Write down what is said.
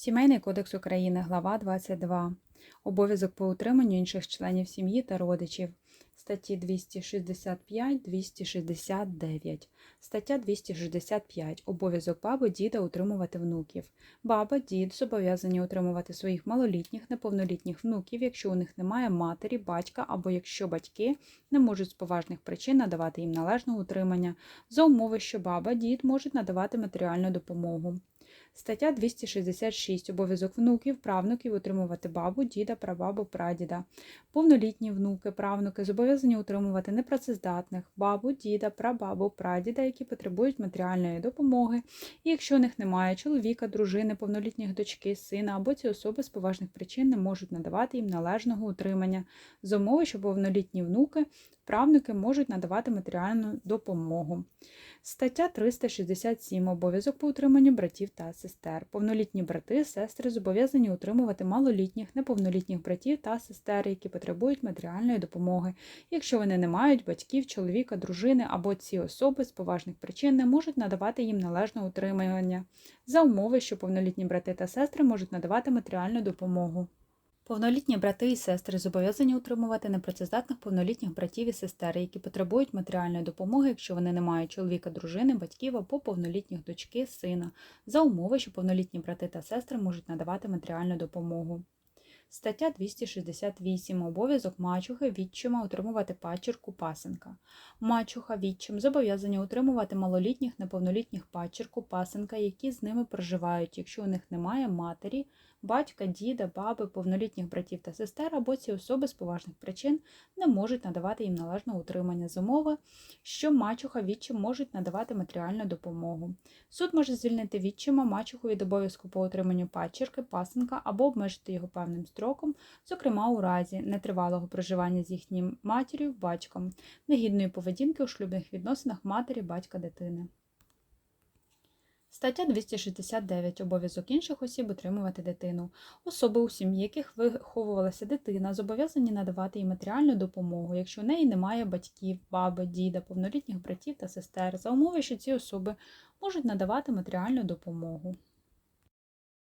Сімейний кодекс України, глава 22. Обов'язок по утриманню інших членів сім'ї та родичів. Статті 265-269. Стаття 265. Обов'язок баби діда утримувати внуків. Баба, дід зобов'язані утримувати своїх малолітніх, неповнолітніх внуків, якщо у них немає матері, батька або якщо батьки не можуть з поважних причин надавати їм належного утримання, за умови, що баба, дід можуть надавати матеріальну допомогу. Стаття 266. Обов'язок внуків, правнуків утримувати бабу, діда, прабабу, прадіда. Повнолітні внуки, правнуки зобов'язані утримувати непрацездатних бабу, діда, прабабу, прадіда, які потребують матеріальної допомоги, і якщо у них немає чоловіка, дружини, повнолітніх дочки, сина або ці особи з поважних причин не можуть надавати їм належного утримання, за умови, що повнолітні внуки, правнуки можуть надавати матеріальну допомогу. Стаття 367. Обов'язок по утриманню братів та сестер. Повнолітні брати, сестри зобов'язані утримувати малолітніх, неповнолітніх братів та сестер, які потребують матеріальної допомоги, якщо вони не мають батьків, чоловіка, дружини або ці особи з поважних причин не можуть надавати їм належне утримання, за умови, що повнолітні брати та сестри можуть надавати матеріальну допомогу. Повнолітні брати і сестри зобов'язані утримувати непрацездатних повнолітніх братів і сестер, які потребують матеріальної допомоги, якщо вони не мають чоловіка, дружини, батьків або повнолітніх дочки, сина, за умови, що повнолітні брати та сестри можуть надавати матеріальну допомогу. Стаття 268. Обов'язок мачухи відчима утримувати пачерку пасенка. Мачуха відчим зобов'язані утримувати малолітніх неповнолітніх пачерку пасенка, які з ними проживають, якщо у них немає матері, батька, діда, баби, повнолітніх братів та сестер, або ці особи з поважних причин не можуть надавати їм належного утримання з умови, що мачуха відчим можуть надавати матеріальну допомогу. Суд може звільнити відчима мачуху від обов'язку по утриманню пачерки, пасенка або обмежити його певним строком, зокрема у разі нетривалого проживання з їхнім матір'ю, батьком, негідної поведінки у шлюбних відносинах матері, батька, дитини. Стаття 269. Обов'язок інших осіб утримувати дитину. Особи, у сім'ї яких виховувалася дитина, зобов'язані надавати їй матеріальну допомогу, якщо у неї немає батьків, баби, діда, повнолітніх братів та сестер, за умови, що ці особи можуть надавати матеріальну допомогу.